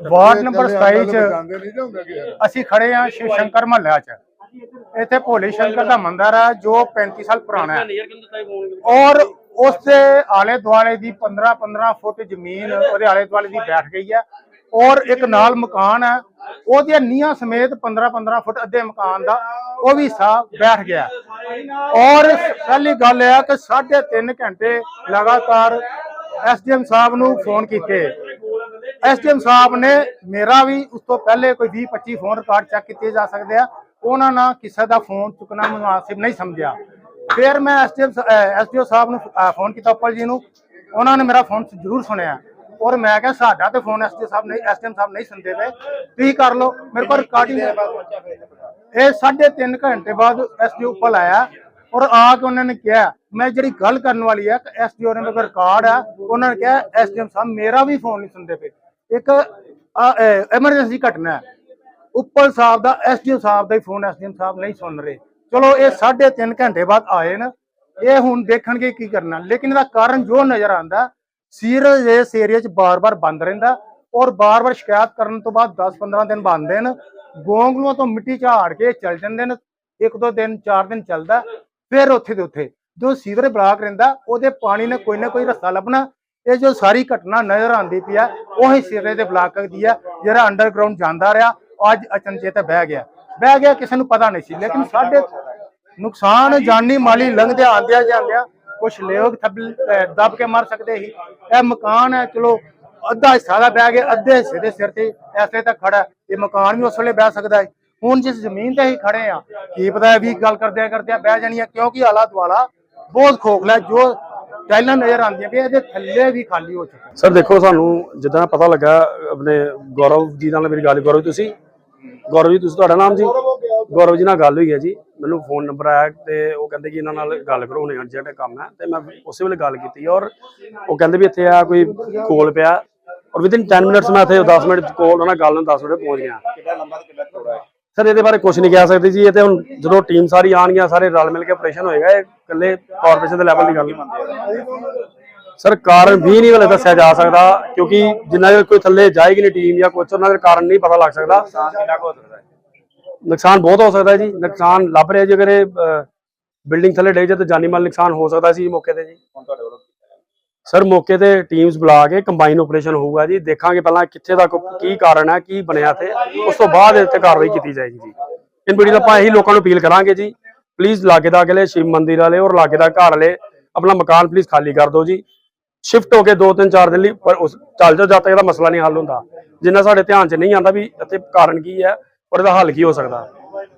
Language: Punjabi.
ਵਾਰਡ ਨੰਬਰ 27 ਚ ਜਾਂਦੇ ਨਹੀਂ ਜਾਂਦੇ ਕਿ? ਅਸੀਂ ਖੜੇ ਹਾਂ ਸ਼ਿਵ ਸ਼ੰਕਰ ਮਹੱਲਾ 'ਚ। ਇੱਥੇ ਭੋਲੇ ਸ਼ੰਕਰ ਦਾ ਮੰਦਿਰ ਹੈ ਜੋ 35 ਸਾਲ ਪੁਰਾਣਾ ਹੈ। ਔਰ ਉਸ ਦੇ ਆਲੇ ਦੁਆਲੇ ਦੀ 15 15 ਫੁੱਟ ਜ਼ਮੀਨ ਉਹਦੇ ਆਲੇ ਦੁਆਲੇ ਦੀ ਬੈਠ ਗਈ ਹੈ। ਔਰ ਇੱਕ ਨਾਲ ਮਕਾਨ ਹੈ। ਉਹਦੀਆਂ ਨੀਹਾਂ ਸਮੇਤ 15 15 ਫੁੱਟ ਅੱਧੇ ਮਕਾਨ ਦਾ ਉਹ ਵੀ ਹਿੱਸਾ ਬੈਠ ਗਿਆ ਔਰ ਪਹਿਲੀ ਗੱਲ ਇਹ ਹੈ ਕਿ 3.5 ਘੰਟੇ ਲਗਾਤਾਰ ਐਸਡੀਐਮ ਸਾਹਿਬ ਨੂੰ ਫੋਨ ਕੀਤੇ। ਐਸਡੀਐਮ ਸਾਹਿਬ ਨੇ ਮੇਰਾ ਵੀ ਉਸ ਤੋਂ ਪਹਿਲੇ ਕੋਈ 20 25 ਫੋਨ ਰਿਕਾਰਡ ਚੈੱਕ ਕੀਤੇ ਜਾ ਸਕਦੇ ਆ। ਉਹਨਾਂ ਨਾਲ ਕਿਸੇ ਦਾ ਫੋਨ ਚੁੱਕਣਾ ਮੁਨਾਸਿਬ ਨਹੀਂ ਸਮਝਿਆ। ਫਿਰ ਮੈਂ ਐਸਡੀਐਮ ਐਸਡੀਓ ਸਾਹਿਬ ਨੂੰ ਫੋਨ ਕੀਤਾ ਉੱਪਲ ਜੀ ਨੂੰ। ਉਹਨਾਂ ਨੇ ਮੇਰਾ ਫੋਨ ਜ਼ਰੂਰ ਸੁਣਿਆ। ਔਰ ਮੈਂ ਕਿਹਾ ਸਾਡਾ ਤੇ ਫੋਨ ਐਸਡੀਓ ਸਾਹਿਬ ਨਹੀਂ ਐਸਡੀਐਮ ਸਾਹਿਬ ਨਹੀਂ ਸੁਣਦੇ ਪਏ। ਤੁਸੀਂ ਕਰ ਲਓ। ਮੇਰੇ ਕੋਲ ਰਿਕਾਰਡਿੰਗ ਇਹ ਸਾਢੇ ਤਿੰਨ ਘੰਟੇ ਬਾਅਦ ਐਸਡੀਓ ਉੱਪਲ ਆਇਆ। ਔਰ ਆ ਕੇ ਉਹਨਾਂ ਨੇ ਕਿਹਾ ਮੈਂ ਜਿਹੜੀ ਗੱਲ ਕਰਨ ਵਾਲੀ ਹੈ ਐਸਡੀਓ ਨੇ ਮੇਰੇ ਕੋਲ ਰਿਕਾਰਡ ਆ। ਉਹਨਾਂ ਨੇ ਕਿਹਾ ਐਸਡੀਐਮ ਸਾਹਿਬ ਮੇਰਾ ਵੀ ਫੋਨ ਨਹੀਂ ਸੁਣਦੇ ਪਏ। ਇੱਕ ਐਮਰਜੈਂਸੀ ਘਟਨਾ ਹੈ। ਉੱਪਰ ਸਾਹਿਬ ਦਾ, ਐਸਡੀਓ ਸਾਹਿਬ ਦਾ ਹੀ ਫੋਨ ਐਸਡੀਐਮ ਸਾਹਿਬ ਨਹੀਂ ਸੁਣ ਰਹੇ। ਚਲੋ, ਇਹ ਸਾਢੇ ਤਿੰਨ ਘੰਟੇ ਬਾਅਦ ਆਏ ਨੇ, ਇਹ ਹੁਣ ਦੇਖਣਗੇ ਕੀ ਕਰਨਾ। ਲੇਕਿਨ ਇਹਦਾ ਕਾਰਨ ਜੋ ਨਜ਼ਰ ਆਂਦਾ ਸੀਰਜ ਇਸ ਏਰੀਆ 'ਚ ਬਾਰ-ਬਾਰ ਬੰਦ ਰਹਿੰਦਾ ਔਰ ਬਾਰ-ਬਾਰ ਸ਼ਿਕਾਇਤ ਕਰਨ ਤੋਂ ਬਾਅਦ 10-15 ਦਿਨ ਬੰਦ ਨੇ ਗੋਂਗਲੂਆਂ ਤੋਂ ਮਿੱਟੀ ਝਾੜ ਕੇ ਚੱਲ ਜਾਂਦੇ ਨੇ। ਇੱਕ, ਦੋ ਦਿਨ, ਚਾਰ ਦਿਨ ਚੱਲਦਾ, ਫਿਰ ਉੱਥੇ ਦੇ ਉੱਥੇ। ਜੋ ਸੀਵਰ ਬਲਾਕ ਰਹਿੰਦਾ, ਉਹਦੇ ਪਾਣੀ ਨੇ ਕੋਈ ਨਾ ਕੋਈ ਰਸਤਾ ਲੱਭਣਾ। ਇਹ ਜੋ ਸਾਰੀ ਘਟਨਾ ਨਜ਼ਰ ਆਉਂਦੀ ਪਈ ਆ, ਉਹੀ ਸਿਰੇ ਦੇ ਬਲਾਕ ਦੀ ਆ, ਜਿਹੜਾ ਅੰਡਰਗਰਾਉਂਡ ਜਾਂਦਾ ਰਿਹਾ, ਅੱਜ ਅਚਨਚੇਤ ਬਹਿ ਗਿਆ। ਬਹਿ ਗਿਆ, ਕਿਸੇ ਨੂੰ ਪਤਾ ਨਹੀਂ ਸੀ, ਲੇਕਿਨ ਸਾਡੇ ਨੁਕਸਾਨ ਜਾਨੀ ਮਾਲੀ ਲੰਘਦੇ ਆਂਦਿਆਂ ਜਾਂਦਿਆਂ ਕੁਝ ਲੋਕ ਦੱਬ ਕੇ ਮਰ ਸਕਦੇ ਸੀ। ਇਹ ਮਕਾਨ ਹੈ, ਚਲੋ, ਅੱਧਾ ਹਿੱਸਾ ਦਾ ਬਹਿ ਗਿਆ, ਅੱਧੇ ਹਿੱਸੇ ਦੇ ਸਿਰ ਤੇ ਐਸੇ ਤਾਂ ਖੜਾ ਇਹ ਮਕਾਨ ਵੀ ਉਸ ਵੇਲੇ ਬਹਿ ਸਕਦਾ ਹੈ ਹੁਣ ਜਿਸ ਜ਼ਮੀਨ ਤੇ ਹੀ ਖੜੇ ਆ ਕੀ ਪਤਾ ਹੈ ਵੀ ਗੱਲ ਕਰਦੇ ਕਰਦੇ ਬਹਿ ਜਾਣੀ ਹੈ, ਕਿਉਂਕਿ ਆਲਾ ਦੁਆਲਾ ਬਹੁਤ ਖੋਖਲਾ ਜੋ ਟਾਈਲਾਂ ਨਜ਼ਰ ਆਉਂਦੀਆਂ ਵੀ ਇਹਦੇ ਥੱਲੇ ਵੀ ਖਾਲੀ ਹੋ ਚੁੱਕਾ। ਸਰ ਦੇਖੋ ਸਾਨੂੰ ਜਿੱਦਾਂ ਪਤਾ ਲੱਗਾ ਆਪਣੇ ਗੌਰਵ ਜੀ ਨਾਲ ਮੇਰੀ ਗੱਲ ਗੌਰਵ ਤੁਸੀਂ? ਗੌਰਵ ਜੀ ਤੁਸੀਂ ਤੁਹਾਡਾ ਨਾਮ ਜੀ? ਗੌਰਵ ਜੀ ਨਾਲ ਗੱਲ ਹੋਈ ਹੈ ਜੀ। ਮੈਨੂੰ ਫੋਨ ਨੰਬਰ ਆਇਆ ਤੇ ਉਹ ਕਹਿੰਦੇ ਕਿ ਇਹਨਾਂ ਨਾਲ ਗੱਲ ਕਰੋ ਹੁਣੇ ਅਰਜੈਂਟ ਕੰਮ ਹੈ। ਤੇ ਮੈਂ ਉਸੇ ਵੇਲੇ ਗੱਲ ਕੀਤੀ ਔਰ ਉਹ ਕਹਿੰਦੇ ਵੀ ਇੱਥੇ ਆ ਕੋਈ ਕੋਲ ਪਿਆ। ਔਰ ਵਿਦਿਨ 10 ਮਿੰਟਸ ਮੈਂ ਇੱਥੇ 10 ਮਿੰਟ ਕੋਲ ਉਹਨਾਂ ਨਾਲ ਗੱਲ ਨੂੰ 10 ਮਿੰਟ ਪਹੁੰਚ ਗਿਆ। ਕਿੰਨਾ ਲੰਬਾ ਤੇ ਕਿੰਨਾ ਚੌੜਾ ਹੈ? ਸਰ ਇਹਦੇ ਬਾਰੇ ਕੁਝ ਨਹੀਂ ਕਹਿ ਸਕਦੇ ਜੀ ਇਹ ਤੇ ਹੁਣ ਜਦੋਂ ਟੀਮ ਸਾਰੀ ਆਣਗੀਆਂ ਸਾਰੇ ਰਲ ਮਿਲ ਕੇ ਆਪਰੇਸ਼ਨ ਹੋਏਗਾ ਇਹ ਇਕੱਲੇ ਕਾਰਪੋਰੇਸ਼ਨ ਦੇ ਲੈਵਲ ਦੀ ਗੱਲ ਨਹੀਂ ਸਰ ਕਾਰਨ ਵੀ ਨਹੀਂ ਹਲੇ ਦੱਸਿਆ ਜਾ ਸਕਦਾ ਕਿਉਂਕਿ ਜਿੰਨਾ ਚਿਰ ਕੋਈ ਥੱਲੇ ਜਾਏਗੀ ਨਹੀਂ ਟੀਮ ਜਾਂ ਕੁਝ ਉਹਨਾਂ ਦੇ ਕਾਰਨ ਨਹੀਂ ਪਤਾ ਲੱਗ ਸਕਦਾ। ਨੁਕਸਾਨ ਬਹੁਤ ਹੋ ਸਕਦਾ ਜੀ ਨੁਕਸਾਨ ਲੱਭ ਰਿਹਾ ਜੀ ਅਗਰ ਇਹ ਬਿਲਡਿੰਗ ਥੱਲੇ ਡੇ ਜੇ ਤਾਂ ਜਾਨੀ ਮਾਲ ਨੁਕਸਾਨ ਹੋ ਸਕਦਾ ਸੀ ਮੌਕੇ ਤੇ ਜੀ। ਹੁਣ ਤੁਹਾਡੇ ਵੱਲੋਂ ਸਰ ਮੌਕੇ ਤੇ ਟੀਮਸ ਬੁਲਾ ਕੇ ਕੰਬਾਈਨ ਆਪਰੇਸ਼ਨ ਹੋਊਗਾ ਜੀ। ਦੇਖਾਂਗੇ ਪਹਿਲਾਂ ਕਿੱਥੇ ਦਾ ਕੀ ਕਾਰਨ ਹੈ, ਕੀ ਬਣਿਆ ਤੇ ਉਸ ਤੋਂ ਬਾਅਦ ਇਹ ਕਾਰਵਾਈ ਕੀਤੀ ਜਾਏਗੀ ਜੀ। ਇਨ ਵੀਡੀਓ ਦਾ ਆਪਾਂ ਇਹੀ ਲੋਕਾਂ ਨੂੰ ਅਪੀਲ ਕਰਾਂਗੇ ਜੀ। ਪਲੀਜ਼ ਲਾਗੇ ਦਾ ਅਗਲੇ, ਸ਼ਿਵ ਮੰਦਿਰ ਵਾਲੇ ਔਰ ਲਾਗੇ ਦਾ ਘਰ ਵਾਲੇ, ਆਪਣਾ ਮਕਾਨ ਪਲੀਜ਼ ਖਾਲੀ ਕਰ ਦਿਓ ਜੀ। ਸ਼ਿਫਟ ਹੋ ਕੇ 2-3 4 ਦਿਨ ਲਈ ਪਰ ਉਸ ਚੱਲ ਜਾਓ, ਜਦ ਤੱਕ ਇਹਦਾ ਮਸਲਾ ਨਹੀਂ ਹੱਲ ਹੁੰਦਾ। ਜਿੰਨਾ ਸਾਡੇ ਧਿਆਨ 'ਚ ਨਹੀਂ ਆਉਂਦਾ ਵੀ ਇੱਥੇ ਕਾਰਨ ਕੀ ਹੈ ਔਰ ਇਹਦਾ ਹੱਲ ਕੀ ਹੋ ਸਕਦਾ।